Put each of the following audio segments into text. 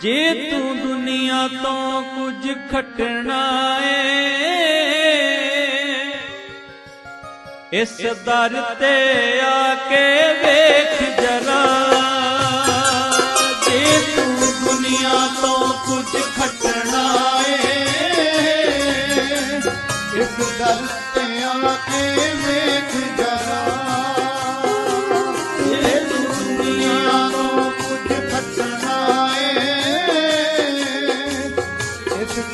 ਜੇ ਤੂੰ ਦੁਨੀਆ ਤੋਂ ਕੁਝ ਖਟਣਾ ਏ, ਇਸ ਦਰ ਤੇ ਆ ਕੇ ਵੇਖ ਜਰਾ। ਜੇ ਤੂੰ ਦੁਨੀਆ ਤੋਂ ਕੁਝ ਖਟਣਾ ਏ, ਇਸ ਦਰ ਤੇ ਆ ਕੇ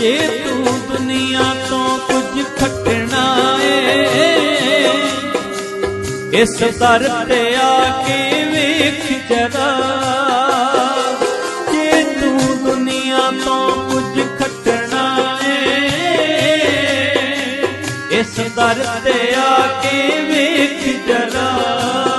ਜੇ। ਤੂੰ ਦੁਨੀਆ ਤੋਂ ਕੁਝ ਖੱਟਣਾ ਏ, ਇਸ ਦਰ ਤੇ ਆ ਕੇ ਵੇਖ ਜਰਾ। ਜੇ ਤੂੰ ਦੁਨੀਆ ਤੋਂ ਕੁਝ ਖਟਣਾ ਇਸ ਦਰ ਤੇ ਆ ਕੇ ਵੇਖ ਜਰਾ।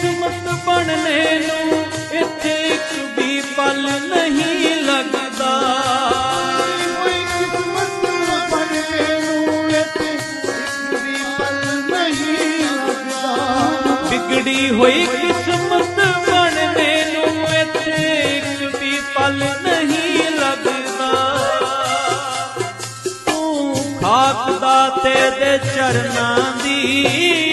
ਕਿਸਮਤ ਬਣਨੇ ਨੂੰ ਇੱਥੇ ਇੱਕ ਵੀ ਪਲ ਨਹੀਂ ਲੱਗਦਾ ਕੋਈ ਕਿਸਮਤ ਬਣੇ ਨੂੰ ਇੱਥੇ ਇੱਕ ਵੀ ਪਲ ਨਹੀਂ ਲੱਗਦਾ। ਵਿਗੜੀ ਹੋਈ ਕਿਸਮਤ ਬਣਨੇ ਨੂੰ ਇੱਥੇ ਇੱਕ ਵੀ ਪਲ ਨਹੀਂ ਲੱਗਦਾ। ਤੂੰ ਖਾਕ ਦਾ ਦੇ ਚਰਨਾਂ ਦੀ